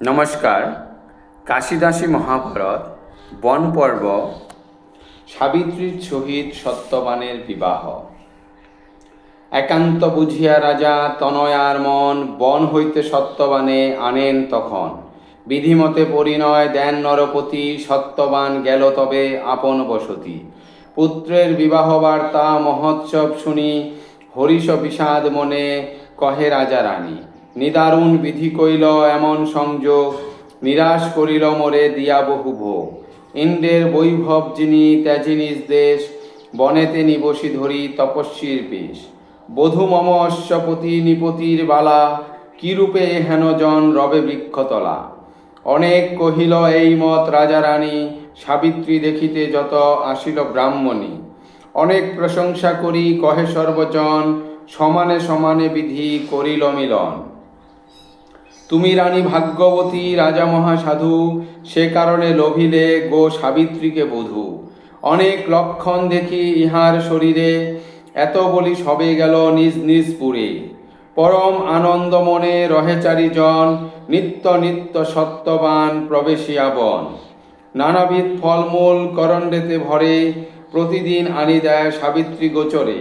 নমস্কার। কাশিদাসী মহাভারত, বন পর্ব, সাবিত্রীর সহিত সত্যবানের বিবাহ। একান্ত বুঝিয়া রাজা তনয়ার মন বন হইতে সত্যবানে আনেন তখন। বিধিমতে পরিণয় দেন নরপতি, সত্যবান গেল তবে আপন বসতি। পুত্রের বিবাহ বার্তা মহোৎসব শুনি, হরিষ বিষাদ মনে কহে রাজা রানী। নিদারুণ বিধি কইল এমন সংযোগ, নিরাশ করিল মোরে দিয়া বহু ভোগ। ইন্দ্রের বৈভব যিনি ত্যাজি নিজ দেশ, বনেতে নিবসী ধরি তপস্বীর বেশ বধূ মম অশ্বপতি নিপতির বালা, কিরূপে হেন জন রবে বৃক্ষতলা? অনেক কহিল এই মত রাজা রানী সাবিত্রী দেখিতে যত আসিল ব্রাহ্মণী। অনেক প্রশংসা করি, কহে সর্বজন, সমানে সমানে বিধি করিল মিলন। তুমি রানী ভাগ্যবতী, রাজা মহাসাধু, সে কারণে লোভিলে গো সাবিত্রীকে বধূ। অনেক লক্ষণ দেখি ইহার শরীরে, এত বলি সবে গেল নিজ নিজ পুরে। পরম আনন্দ মনে রহে চারিজন, নিত্য নিত্য সত্যবান প্রবেশিয়া বন। নানাবিধ ফলমূল করণ্ডেতে ভরে, প্রতিদিন আনি দেয় সাবিত্রী গোচরে।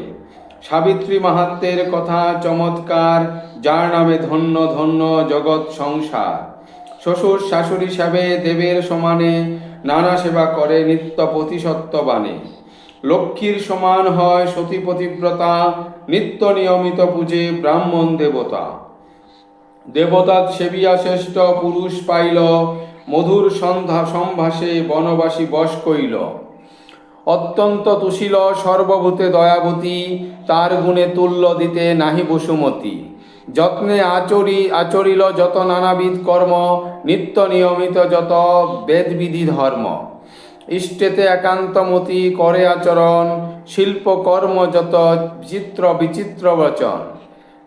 সাবিত্রী মাহাত্মের কথা চমৎকার, যার নামে ধন্য ধন্য জগৎ সংসার। শ্বশুর শাশুড়ি হিসাবে দেবের সমানে নানা সেবা করে নিত্য প্রতিসত্ত্ববানে লক্ষ্মীর সমান হয় সতী পতিব্রতা, নিত্য নিয়মিত পূজে ব্রাহ্মণ দেবতা। দেবতার সেবিয়া শ্রেষ্ঠ পুরুষ পাইল, মধুর সন্ধ্যা সম্ভাসে বনবাসী বস কইল অত্যন্ত তুশিল, সর্বভূতে দয়াবতী, তার গুণে তুল্য দিতে নাহি বসুমতী। যত্নে আচরি, আচরিল যত নানাবিধ কর্ম, নিত্য নিয়মিত যত বেদবিধি ধর্ম। ইষ্টেতে একান্তমতি করে আচরণ শিল্পকর্ম যত বিচিত্র বিচিত্র বচন।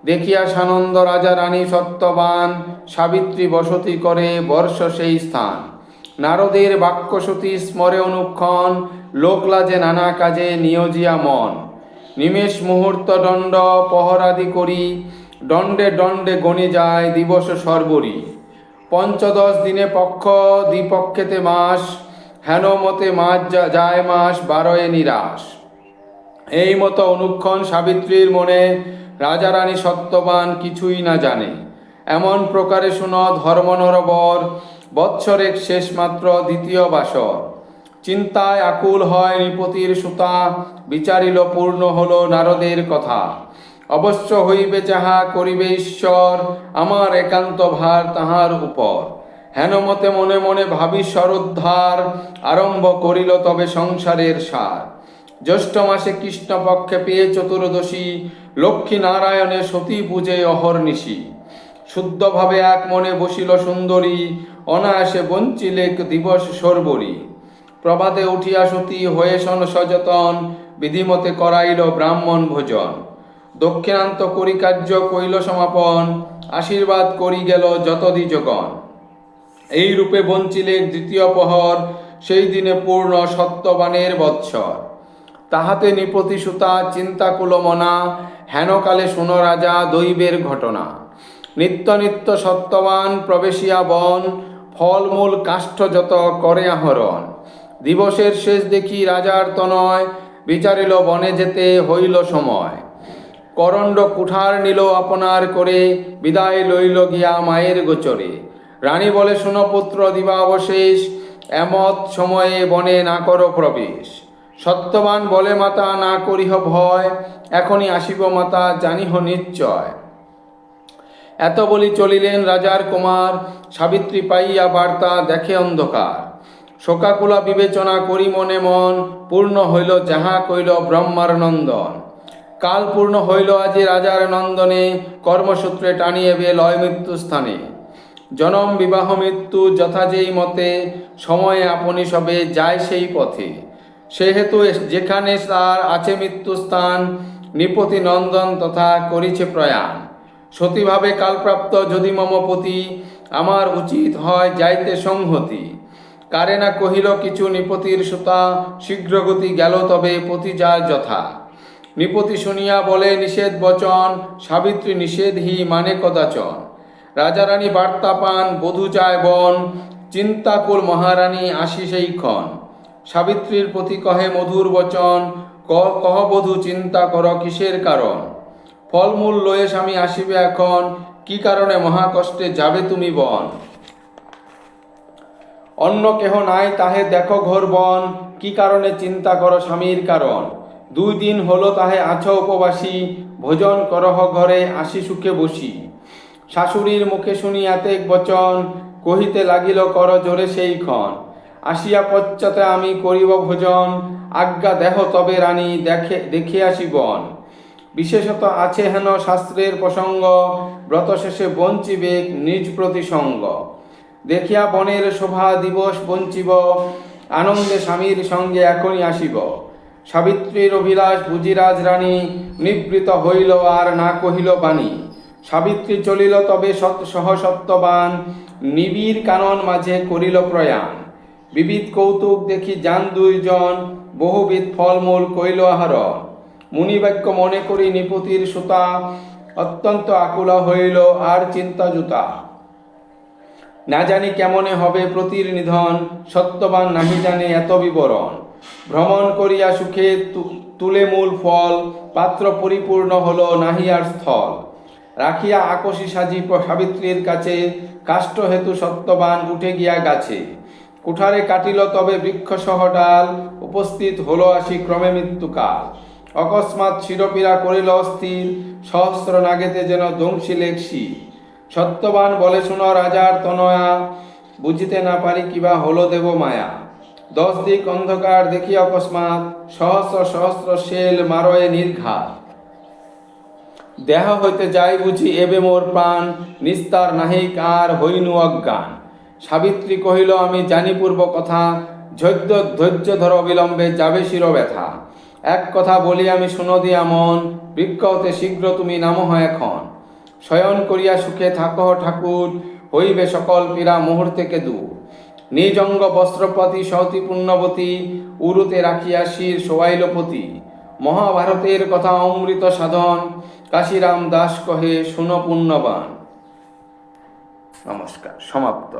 দেখিয়া সানন্দ রাজা রানী সত্যবান, সাবিত্রী বসতি করে বর্ষ সেই স্থান। নারদের বাক্যসতী স্মরে অনুক্ষণ লোকলাজে নানা কাজে নিয়োজিয়া মন। নিমেষ মুহূর্ত দণ্ড পহরাদি করি, দণ্ডে দণ্ডে গণে যায় দিবস সর্বরি। পঞ্চদশ দিনে পক্ষ, দ্বিপক্ষেতে মাস, হেন মতে মাস যায় মাস বারোয় নিরাশ। এই মতো অনুক্ষণ সাবিত্রীর মনে রাজারানী সত্যবান কিছুই না জানে। এমন প্রকারে শুন ধর্মনরবর বৎসরের শেষ মাত্র দ্বিতীয় বাসর। চিন্তায় আকুল হয় নৃপতির সুতা, বিচারিল পূর্ণ হল নারদের কথা। অবশ্য হইবে যাহা করিবে ঈশ্বর, আমার একান্ত ভার তাহার উপর। হেনমতে মনে মনে ভাবি সরোদ্ধার আরম্ভ করিল তবে সংসারের সার। জ্যৈষ্ঠ মাসে কৃষ্ণপক্ষে পেয়ে চতুর্দশী, লক্ষ্মী নারায়ণে সতী পূজে অহর্নিশি শুদ্ধভাবে এক মনে বসিল সুন্দরী, অনায়াসে বঞ্চিলেক দিবস সর্বরী। প্রভাতে উঠিয়া সতী হয়ে সন সযতন, বিধিমতে করাইল ব্রাহ্মণ ভোজন। দক্ষিণান্ত করি কার্য কইল সমাপন, আশীর্বাদ করি গেল যত দ্বিজগণ এই রূপে বঞ্চিলে দ্বিতীয় প্রহর, সেই দিনে পূর্ণ সত্যবানের বৎসর। তাহাতে নিপতি সুতা চিন্তাকুল মনা হেনকালে শুন রাজা দৈবের ঘটনা। নিত্য নিত্য সত্যবান প্রবেশিয়া বন, ফলমূল কাষ্ঠ যত করে আহরণ। দিবসের শেষ দেখি রাজার তনয়, বিচারিল বনে যেতে হইল সময়। করণ্ড কুঠার নিল আপনার করে, বিদায় লইল গিয়া মায়ের গোচরে। রানী বলে, শুনো পুত্র, দিবাবশেষ, এমত সময়ে বনে না করো প্রবেশ। সত্যবান বলে, মাতা, না করিহ ভয়, এখনই আসিব মাতা, জানিহ নিশ্চয়। এত বলি চলিলেন রাজার কুমার, সাবিত্রী পাইয়া বার্তা দেখে অন্ধকার। শোকাকুলা বিবেচনা করি মনে মন, পূর্ণ হইল যাহা কইল ব্রহ্মার নন্দন। কাল পূর্ণ হইল আজি রাজার নন্দনে, কর্মসূত্রে টানিয়ে বে লয় মৃত্যু স্থানে। জনম বিবাহ মৃত্যু যথা যেই মতে, সময়ে আপনি সবে যায় সেই পথে। সেহেতু যেখানে তার আছে মৃত্যুস্থান নৃপতি নন্দন তথা করিছে প্রয়াণ। সতীভাবে কালপ্রাপ্ত যদি মমপতি, আমার উচিত হয় যাইতে সংহতি। কারে না কহিল কিছু নিপতির সুতা, শীঘ্রগতি গেল তবে পতি যায় যথা। নিপতি শুনিয়া বলে, নিষেধ বচন, সাবিত্রী নিষেধ হি মানে কদাচন। রাজারানী বার্তা পান, বধূ চায় বন, চিন্তাকুল মহারানী আসি সেই ক্ষণ। সাবিত্রীর প্রতি কহে, মধুর বচন, ক- কহ বধূ চিন্তা কর কিসের কারণ? ফলমূল লয়ে স্বামী আসিবে এখন, কি কারণে মহাকষ্টে যাবে তুমি বন? অন্য কেহ নাই তাহে দেখো ঘোর বন। কি কারণে চিন্তা করো স্বামীর কারণ? দুই দিন হলো তাহে আছো উপবাসী, ভোজন করহ ঘরে, আসি সুখে বসি। শাশুড়ির মুখে শুনিয়াতে বচন, কহিতে লাগিল কর জোরে সেই ক্ষণ। আসিয়া পশ্চাতে আমি করিব ভোজন, আজ্ঞা দেহ তবে রানী, দেখে দেখে আসি বন। বিশেষত আছে হেন শাস্ত্রের প্রসঙ্গ ব্রত শেষে বঞ্চিবে নিজ প্রতিসঙ্গ। দেখিয়া বনের শোভা দিবস বঞ্চিব, আনন্দে স্বামীর সঙ্গে এখনই আসিব। সাবিত্রীর অভিলাষ বুঝিরাজ রানী, নিবৃত হইল আর না কহিল বাণী। সাবিত্রী চলিল তবে সৎ সহ সত্যবান, নিবিড় কানন মাঝে করিল প্রয়াণ। বিবিধ কৌতুক দেখি যান দুইজন, বহুবিধ ফলমূল কইল আহরণ মুনিবাক্য মনে করি নিপতির সুতা, অত্যন্ত আকুলা হইল আর চিন্তা জুতা না জানি কেমনে হবে প্রতির নিধন, সত্যবান নাহি জানে এত বিবরণ। ভ্রমণ করিয়া সুখে তুলে মূল ফল, পাত্র পরিপূর্ণ হলো নাহি আর স্থল। রাখিয়া আকশি সাজি সাবিত্রীর কাছে কাষ্ঠ হেতু সত্যবান উঠে গিয়া গাছে। কুঠারে কাটিল তবে বৃক্ষ সহ ডাল, উপস্থিত হলো আসি ক্রমে মৃত্যুকাল। অকস্মাৎ শিরপীরা করিল অস্থির, সহস্র নাগেতে যেন দংশী লেখসি সত্যবান বলে শুনো রাজার তনয়া, বুঝিতে না পারি কিবা হলো দেব মায়া। দশ দিক অন্ধকার দেখি অকস্মাৎ, সহস্র সহস্র শেল মারয়ে নির্ঘাত। দেহ হইতে যাই বুঝি এবে মোর প্রাণ, নিস্তার নাহিক কার হইনু অজ্ঞান। সাবিত্রী কহিল, আমি জানি পূর্ব কথা, ধৈর্য ধৈর্য ধর অবিলম্বে, যাবে শির ব্যথা। এক কথা বলি আমি, শুনো দিয়া মন বৃক্ষ হতে শীঘ্র তুমি নামো হয় এখন। শয়ন করিয়া সুখে থাকো ঠাকুর, হইবে সকল পীড়া মুহূর্তেকে দূর। নিজঙ্গ বস্ত্রপতি, সতী পুণ্যবতী, উরুতে রাখিয়া শির সোয়াইলপতি মহাভারতের কথা অমৃত সাধন, কাশিরাম দাস কহে, শুন পুণ্যবান। নমস্কার, সমাপ্ত।